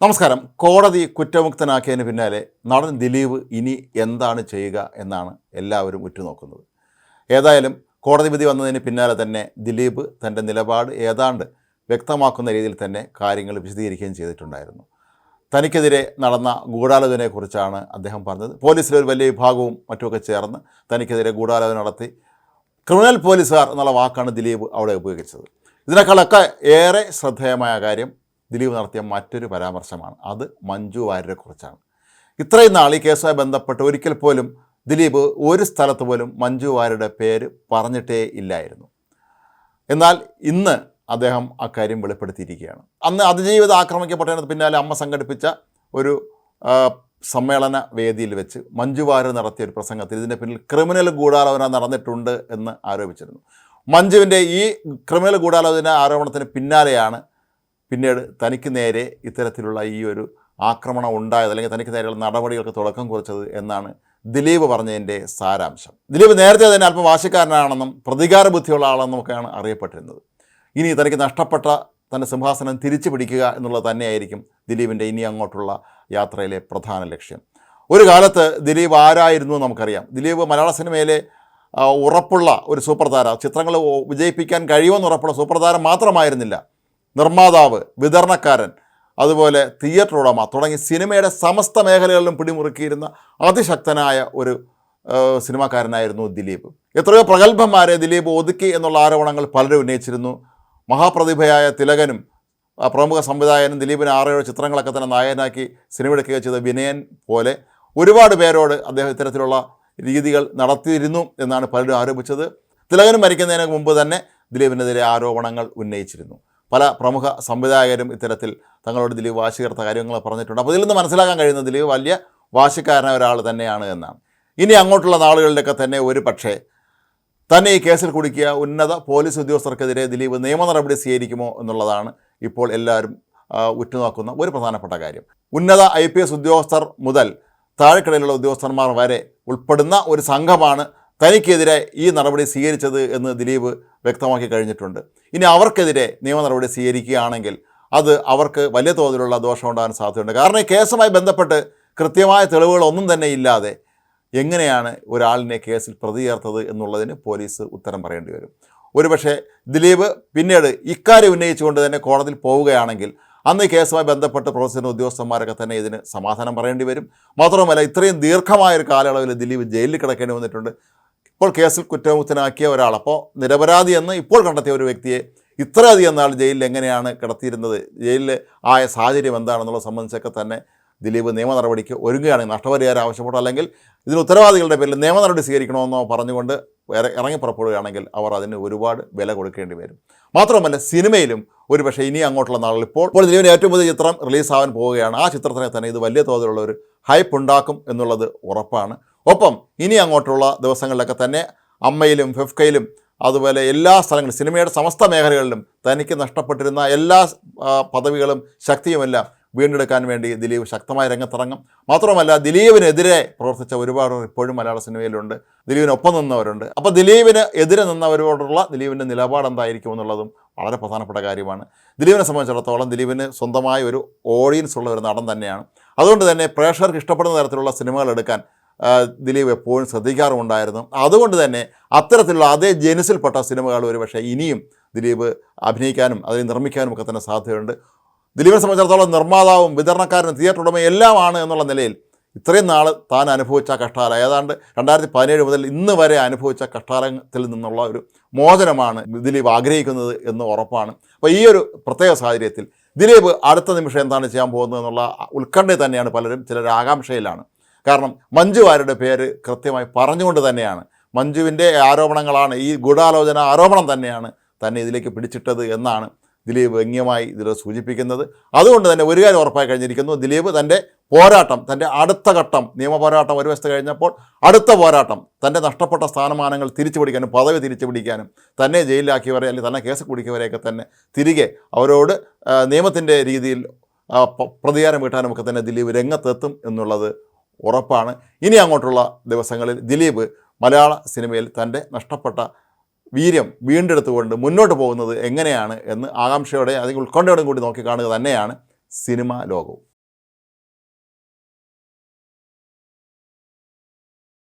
നമസ്കാരം. കോടതി കുറ്റമുക്തനാക്കിയതിന് പിന്നാലെ നടൻ ദിലീപ് ഇനി എന്താണ് ചെയ്യുക എന്നാണ് എല്ലാവരും ഉറ്റുനോക്കുന്നത്. ഏതായാലും കോടതി വിധി വന്നതിന് പിന്നാലെ തന്നെ ദിലീപ് തന്റെ നിലപാട് ഏതാണ്ട് വ്യക്തമാക്കുന്ന രീതിയിൽ തന്നെ കാര്യങ്ങൾ വിശദീകരിക്കുകയും ചെയ്തിട്ടുണ്ടായിരുന്നു. തനിക്കെതിരെ നടന്ന ഗൂഢാലോചനയെക്കുറിച്ചാണ് അദ്ദേഹം പറഞ്ഞത്. പോലീസിലെ ഒരു വലിയ വിഭാഗവും മറ്റുമൊക്കെ ചേർന്ന് തനിക്കെതിരെ ഗൂഢാലോചന നടത്തി ക്രിമിനൽ പോലീസുകാർ എന്നുള്ള വാക്കാണ് ദിലീപ് അവിടെ ഉപയോഗിച്ചത്. ഇതിനേക്കാളൊക്കെ ഏറെ ശ്രദ്ധേയമായ കാര്യം ദിലീപ് നടത്തിയ മറ്റൊരു പരാമർശമാണ്. അത് മഞ്ജു വാര്യരെക്കുറിച്ചാണ് ഇത്രയും നാൾ ഈ കേസുമായി ബന്ധപ്പെട്ട് ഒരിക്കൽ പോലും ദിലീപ് ഒരു സ്ഥലത്ത് പോലും മഞ്ജു വാര്യരുടെ പേര് പറഞ്ഞിട്ടേ ഇല്ലായിരുന്നു. എന്നാൽ ഇന്ന് അദ്ദേഹം അക്കാര്യം വെളിപ്പെടുത്തിയിരിക്കുകയാണ്. അന്ന് അതിജീവിത ആക്രമിക്കപ്പെട്ടതിന് പിന്നാലെ അമ്മ സംഘടിപ്പിച്ച ഒരു സമ്മേളന വേദിയിൽ വെച്ച് മഞ്ജു വാര്യർ നടത്തിയ ഒരു പ്രസംഗത്തിൽ ഇതിന്റെ പിന്നിൽ ക്രിമിനൽ ഗൂഢാലോചന നടന്നിട്ടുണ്ട് എന്ന് ആരോപിച്ചിരുന്നു. മഞ്ജുവിന്റെ ഈ ക്രിമിനൽ ഗൂഢാലോചന ആരോപണത്തിന് പിന്നാലെയാണ് പിന്നീട് തനിക്ക് നേരെ ഇത്തരത്തിലുള്ള ഈ ഒരു ആക്രമണം ഉണ്ടായത് അല്ലെങ്കിൽ തനിക്ക് നേരെയുള്ള നടപടികൾക്ക് തുടക്കം കുറിച്ചത് എന്നാണ് ദിലീപ് പറഞ്ഞതിന്റെ സാരാംശം. ദിലീപ് നേരത്തെ തന്നെ അല്പം വാശിക്കാരനാണെന്നും പ്രതികാര ബുദ്ധിയുള്ള ആളെന്നും ഒക്കെയാണ് അറിയപ്പെട്ടിരുന്നത്. ഇനി തനിക്ക് നഷ്ടപ്പെട്ട തന്റെ സിംഹാസനം തിരിച്ചു പിടിക്കുക എന്നുള്ളത് തന്നെയായിരിക്കും ദിലീപിന്റെ ഇനി അങ്ങോട്ടുള്ള യാത്രയിലെ പ്രധാന ലക്ഷ്യം. ഒരു കാലത്ത് ദിലീപ് ആരായിരുന്നു നമുക്കറിയാം. ദിലീപ് മലയാള സിനിമയിലെ ഉറപ്പുള്ള ഒരു സൂപ്പർ താര ചിത്രങ്ങൾ വിജയിപ്പിക്കാൻ കഴിയുമെന്ന് ഉറപ്പുള്ള സൂപ്പർ താരം മാത്രമായിരുന്നില്ല. നിർമ്മാതാവ് വിതരണക്കാരൻ അതുപോലെ തിയേറ്റർ ഉടമ തുടങ്ങി സിനിമയുടെ സമസ്ത മേഖലകളിലും പിടിമുറുക്കിയിരുന്ന അതിശക്തനായ ഒരു സിനിമാക്കാരനായിരുന്നു ദിലീപ്. എത്രയോ പ്രഗത്ഭന്മാരെ ദിലീപ് ഒതുക്കി എന്നുള്ള ആരോപണങ്ങൾ പലരും ഉന്നയിച്ചിരുന്നു. മഹാപ്രതിഭയായ തിലകനും പ്രമുഖ സംവിധായകനും ദിലീപിന് ആറേഴ് ചിത്രങ്ങളൊക്കെ തന്നെ നായകനാക്കി സിനിമ എടുക്കുകയോ ചെയ്ത വിനയൻ പോലെ ഒരുപാട് പേരോട് അദ്ദേഹം ഇത്തരത്തിലുള്ള രീതികൾ നടത്തിയിരുന്നു എന്നാണ് പലരും ആരോപിച്ചത്. തിലകനും മരിക്കുന്നതിന് മുമ്പ് തന്നെ ദിലീപിനെതിരെ ആരോപണങ്ങൾ ഉന്നയിച്ചിരുന്നു. പല പ്രമുഖ സംവിധായകരും ഇത്തരത്തിൽ തങ്ങളോട് ദിലീപ് വാശി ചേർത്ത കാര്യങ്ങൾ പറഞ്ഞിട്ടുണ്ട്. അപ്പോൾ ഇതിൽ നിന്ന് മനസ്സിലാക്കാൻ കഴിയുന്നത് ദിലീപ് വലിയ വാശിക്കാരനായ ഒരാൾ തന്നെയാണ് എന്നാണ്. ഇനി അങ്ങോട്ടുള്ള നാളുകളിലൊക്കെ തന്നെ ഒരു പക്ഷേ തന്നെ ഈ കേസിൽ കുടുക്കിയ ഉന്നത പോലീസ് ഉദ്യോഗസ്ഥർക്കെതിരെ ദിലീപ് നിയമ നടപടി സ്വീകരിക്കുമോ എന്നുള്ളതാണ് ഇപ്പോൾ എല്ലാവരും ഉറ്റുനോക്കുന്ന ഒരു പ്രധാനപ്പെട്ട കാര്യം. ഉന്നത ഐ പി എസ് ഉദ്യോഗസ്ഥർ മുതൽ താഴെക്കിടയിലുള്ള ഉദ്യോഗസ്ഥന്മാർ വരെ ഉൾപ്പെടുന്ന ഒരു സംഘമാണ് തനിക്കെതിരെ ഈ നടപടി സ്വീകരിച്ചത് എന്ന് ദിലീപ് വ്യക്തമാക്കി കഴിഞ്ഞിട്ടുണ്ട്. ഇനി അവർക്കെതിരെ നിയമ നടപടി സ്വീകരിക്കുകയാണെങ്കിൽ അത് അവർക്ക് വലിയ തോതിലുള്ള ദോഷം ദോഷമുണ്ടാകാൻ സാധ്യതയുണ്ട്. കാരണം ഈ കേസുമായി ബന്ധപ്പെട്ട് കൃത്യമായ തെളിവുകളൊന്നും തന്നെ ഇല്ലാതെ എങ്ങനെയാണ് ഒരാളിനെ കേസിൽ പ്രതി ചേർത്തത് എന്നുള്ളതിന് പോലീസ് ഉത്തരം പറയേണ്ടി വരും. ഒരുപക്ഷെ ദിലീപ് പിന്നീട് ഇക്കാര്യം ഉന്നയിച്ചുകൊണ്ട് തന്നെ കോടതിയിൽ പോവുകയാണെങ്കിൽ അന്ന് ഈ കേസുമായി ബന്ധപ്പെട്ട് പ്രവർത്തിക്കുന്ന ഉദ്യോഗസ്ഥന്മാരൊക്കെ തന്നെ ഇതിന് സമാധാനം പറയേണ്ടി വരും. മാത്രമല്ല ഇത്രയും ദീർഘമായൊരു കാലയളവിൽ ദിലീപ് ജയിലിൽ കിടക്കേണ്ടി വന്നിട്ടുണ്ട്. ഇപ്പോൾ കേസിൽ കുറ്റമുക്തനാക്കിയ ഒരാൾ. അപ്പോൾ നിരപരാധി എന്ന് ഇപ്പോൾ കണ്ടെത്തിയ ഒരു വ്യക്തിയെ ഇത്രയധികം നാൾ ജയിലിൽ എങ്ങനെയാണ് കിടത്തിയിരുന്നത്? ജയിലിൽ ആയ സാഹചര്യം എന്താണെന്നുള്ളത് സംബന്ധിച്ചൊക്കെ തന്നെ ദിലീപ് നിയമ നടപടിക്ക് ഒരുങ്ങുകയാണെങ്കിൽ നഷ്ടപരിഹാരം ആവശ്യപ്പെട്ടോ അല്ലെങ്കിൽ ഇതിന് ഉത്തരവാദികളുടെ പേരിൽ നിയമ നടപടി സ്വീകരിക്കണമെന്നോ പറഞ്ഞുകൊണ്ട് ഇറ- ഇറങ്ങി പുറപ്പെടുകയാണെങ്കിൽ അവർ അതിന് ഒരുപാട് വില കൊടുക്കേണ്ടി വരും. മാത്രമല്ല സിനിമയിലും ഒരു പക്ഷേ ഇനി അങ്ങോട്ടുള്ള നാളിൽ ഇപ്പോൾ ഇപ്പോൾ ദിലീപിന്റെ ഏറ്റവും പുതിയ ചിത്രം റിലീസാവാൻ പോവുകയാണ്. ആ ചിത്രത്തിനെ തന്നെ ഇത് വലിയ തോതിലുള്ള ഒരു ഹൈപ്പ് ഉണ്ടാക്കും എന്നുള്ളത് ഉറപ്പാണ്. ഒപ്പം ഇനി അങ്ങോട്ടുള്ള ദിവസങ്ങളിലൊക്കെ തന്നെ അമ്മയിലും ഫെഫ്കയിലും അതുപോലെ എല്ലാ സ്ഥലങ്ങളിലും സിനിമയുടെ സമസ്ത മേഖലകളിലും തനിക്ക് നഷ്ടപ്പെട്ടിരുന്ന എല്ലാ പദവികളും ശക്തിയുമെല്ലാം വീണ്ടെടുക്കാൻ വേണ്ടി ദിലീപ് ശക്തമായ രംഗത്തിറങ്ങും. മാത്രമല്ല ദിലീപിനെതിരെ പ്രവർത്തിച്ച ഒരുപാട് ഇപ്പോഴും മലയാള സിനിമയിലുണ്ട്. ദിലീപിനൊപ്പം നിന്നവരുണ്ട്. അപ്പോൾ ദിലീപിന് എതിരെ നിന്നവരോടുള്ള ദിലീപിന്റെ നിലപാട് എന്തായിരിക്കും എന്നുള്ളതും വളരെ പ്രധാനപ്പെട്ട കാര്യമാണ്. ദിലീപിനെ സംബന്ധിച്ചിടത്തോളം ദിലീപിന് സ്വന്തമായ ഒരു ഓഡിയൻസ് ഉള്ള ഒരു നടൻ തന്നെയാണ്. അതുകൊണ്ട് തന്നെ പ്രേക്ഷകർക്ക് ഇഷ്ടപ്പെടുന്ന തരത്തിലുള്ള സിനിമകൾ എടുക്കാൻ ദിലീപ് എപ്പോഴും ശ്രദ്ധിക്കാറുമുണ്ടായിരുന്നു. അതുകൊണ്ട് തന്നെ അത്തരത്തിലുള്ള അതേ ജനുസിൽപ്പെട്ട സിനിമകൾ ഒരുപക്ഷെ ഇനിയും ദിലീപ് അഭിനയിക്കാനും അതിനെ നിർമ്മിക്കാനും ഒക്കെ തന്നെ സാധ്യതയുണ്ട്. ദിലീപിനെ സംബന്ധിച്ചിടത്തോളം നിർമ്മാതാവും വിതരണക്കാരനും തിയേറ്റർ ഉടമയും എല്ലാമാണ് എന്നുള്ള നിലയിൽ ഇത്രയും നാൾ താൻ അനുഭവിച്ച കഷ്ടാല ഏതാണ്ട് രണ്ടായിരത്തി പതിനേഴ് മുതൽ ഇന്ന് വരെ അനുഭവിച്ച കഷ്ടാലത്തിൽ നിന്നുള്ള ഒരു മോചനമാണ് ദിലീപ് ആഗ്രഹിക്കുന്നത് എന്ന് ഉറപ്പാണ്. അപ്പോൾ ഈ ഒരു പ്രത്യേക സാഹചര്യത്തിൽ ദിലീപ് അടുത്ത നിമിഷം എന്താണ് ചെയ്യാൻ പോകുന്നത് എന്നുള്ള ഉത്കണ്ഠയിൽ തന്നെയാണ് പലരും ചിലർ ആകാംക്ഷയിലാണ്. കാരണം മഞ്ജു പേര് കൃത്യമായി പറഞ്ഞുകൊണ്ട് തന്നെയാണ്. മഞ്ജുവിന്റെ ആരോപണങ്ങളാണ് ഈ ഗൂഢാലോചന ആരോപണം തന്നെയാണ് തന്നെ ഇതിലേക്ക് പിടിച്ചിട്ടത് എന്നാണ് ദിലീപ് വ്യംഗ്യമായി ഇതിൽ സൂചിപ്പിക്കുന്നത്. അതുകൊണ്ട് തന്നെ ഒരു കാര്യം ഉറപ്പായി കഴിഞ്ഞിരിക്കുന്നു. ദിലീപ് തന്റെ പോരാട്ടം തന്റെ അടുത്ത ഘട്ടം നിയമ പോരാട്ടം ഒരു വശത്ത് കഴിഞ്ഞപ്പോൾ അടുത്ത പോരാട്ടം തന്റെ നഷ്ടപ്പെട്ട സ്ഥാനമാനങ്ങൾ തിരിച്ചു പിടിക്കാനും പദവി തിരിച്ചു പിടിക്കാനും തന്നെ ജയിലിലാക്കിയവരെ അല്ലെങ്കിൽ തന്നെ കേസ് കുടിക്കിയവരെയൊക്കെ തന്നെ തിരികെ അവരോട് നിയമത്തിന്റെ രീതിയിൽ പ്രതികാരം കിട്ടാനുമൊക്കെ തന്നെ ദിലീപ് രംഗത്തെത്തും എന്നുള്ളത് ഉറപ്പാണ്. ഇനി അങ്ങോട്ടുള്ള ദിവസങ്ങളിൽ ദിലീപ് മലയാള സിനിമയിൽ തന്റെ നഷ്ടപ്പെട്ട വീര്യം വീണ്ടെടുത്തുകൊണ്ട് മുന്നോട്ട് പോകുന്നത് എങ്ങനെയാണ് എന്ന് ആകാംക്ഷയോടെ അല്ലെങ്കിൽ ഉത്കണ്ഠയോടും കൂടി നോക്കിക്കാണുക തന്നെയാണ് സിനിമാ ലോകവും.